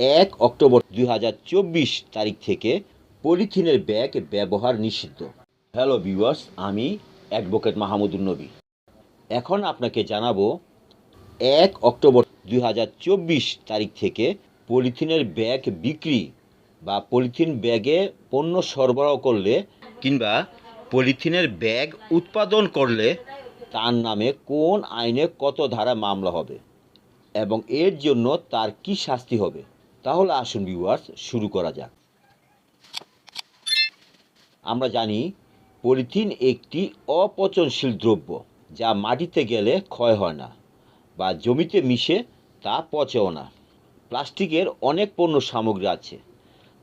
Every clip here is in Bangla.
এক অক্টোবর দুই হাজার চব্বিশ তারিখ থেকে পলিথিনের ব্যাগ ব্যবহার নিষিদ্ধ। হ্যালো ভিউয়ার্স আমি অ্যাডভোকেট মাহমুদুর নবী। এখন আপনাকে জানাব, এক অক্টোবর দুই হাজার চব্বিশ তারিখ থেকে পলিথিনের ব্যাগ বিক্রি বা পলিথিন ব্যাগে পণ্য সরবরাহ করলে কিংবা পলিথিনের ব্যাগ উৎপাদন করলে তার নামে কোন আইনে কত ধারা মামলা হবে এবং এর জন্য তার কি শাস্তি হবে? তাহলে আসুন ভিউয়ার্স শুরু করা যাক। আমরা জানি পলিথিন একটি অপচনশীল দ্রব্য, যা মাটিতে গেলে ক্ষয় হয় না বা জমিতে মিশে তা পচেও না। প্লাস্টিকের অনেক পণ্য সামগ্রী আছে।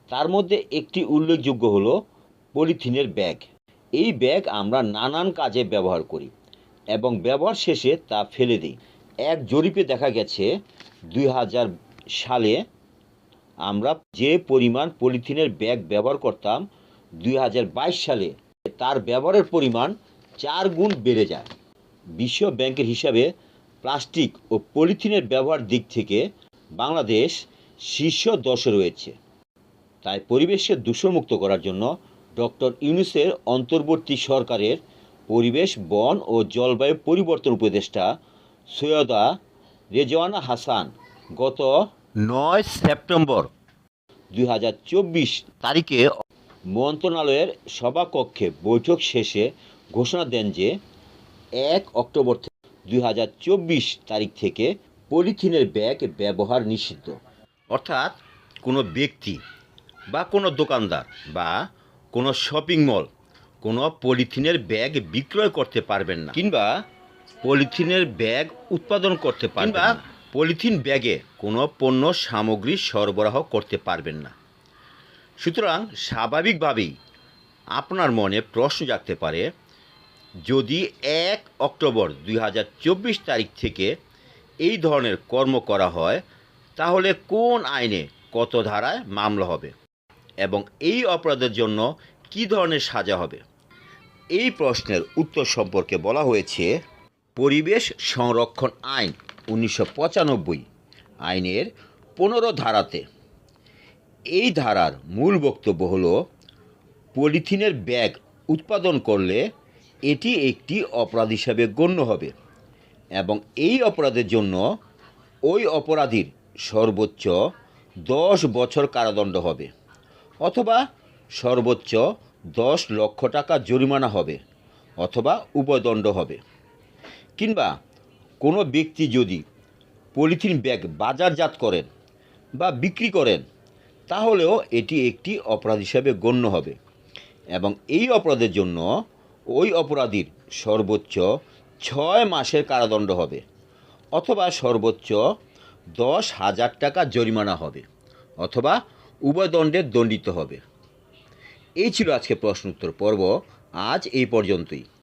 তার মধ্যে একটি উল্লেখযোগ্য হলো পলিথিনের ব্যাগ। এই ব্যাগ আমরা নানান কাজে ব্যবহার করি এবং ব্যবহার শেষে তা ফেলে দিই। এক জরিপে দেখা গেছে, দুই হাজার সালে আমরা যে পরিমাণ পলিথিনের ব্যাগ ব্যবহার করতাম দুই হাজার বাইশ সালে, তার ব্যবহারের পরিমাণ চার গুণ বেড়ে যায়। বিশ্ব ব্যাংকের হিসাবে প্লাস্টিক ও পলিথিনের ব্যবহার দিক থেকে বাংলাদেশ শীর্ষ দশে রয়েছে। তাই পরিবেশকে দূষণমুক্ত করার জন্য ডক্টর ইউনুসের অন্তর্বর্তী সরকারের পরিবেশ, বন ও জলবায়ু পরিবর্তন উপদেষ্টা সৈয়দা রেজওয়ানা হাসান গত নয় সেপ্টেম্বর দুই হাজার চব্বিশ তারিখে মন্ত্রণালয়ের সভাকক্ষে বৈঠক শেষে ঘোষণা দেন যে এক অক্টোবর দুই হাজার চব্বিশ তারিখ থেকে পলিথিনের ব্যাগ ব্যবহার নিষিদ্ধ। অর্থাৎ কোনো ব্যক্তি বা কোনো দোকানদার বা কোনো শপিং মল কোনো পলিথিনের ব্যাগ বিক্রয় করতে পারবেন না কিংবা পলিথিনের ব্যাগ উৎপাদন করতে পারবেন না। পলিথিন ব্যাগে কোনো পণ্য সামগ্রী সরবরাহ করতে পারবেন না। সুতরাং স্বাভাবিকভাবেই আপনার মনে প্রশ্ন জাগতে পারে, যদি এক অক্টোবর দুই হাজার চব্বিশ তারিখ থেকে এই ধরনের কর্ম করা হয়, তাহলে কোন আইনে কত ধারায় মামলা হবে এবং এই অপরাধের জন্য কী ধরনের সাজা হবে? এই প্রশ্নের উত্তর সম্পর্কে বলা হয়েছে, পরিবেশ সংরক্ষণ আইন। উনিশশো পঁচানব্বই আইনের পনেরো ধারাতে। এই ধারার মূল বক্তব্য হল, পলিথিনের ব্যাগ উৎপাদন করলে এটি একটি অপরাধ হিসাবে গণ্য হবে এবং এই অপরাধের জন্য ওই অপরাধীর সর্বোচ্চ দশ বছর কারাদণ্ড হবে অথবা সর্বোচ্চ দশ লক্ষ টাকা জরিমানা হবে অথবা উপদণ্ড হবে। কিংবা কোনো ব্যক্তি যদি পলিথিন ব্যাগ বাজারজাত করেন বা বিক্রি করেন, তাহলেও এটি একটি অপরাধ হিসাবে গণ্য হবে এবং এই অপরাধের জন্য ওই অপরাধীর সর্বোচ্চ ছয় মাসের কারাদণ্ড হবে অথবা সর্বোচ্চ দশ হাজার টাকা জরিমানা হবে অথবা উভয় দণ্ডে দণ্ডিত হবে। এই ছিল আজকে প্রশ্ন উত্তর পর্ব। আজ এই পর্যন্তই।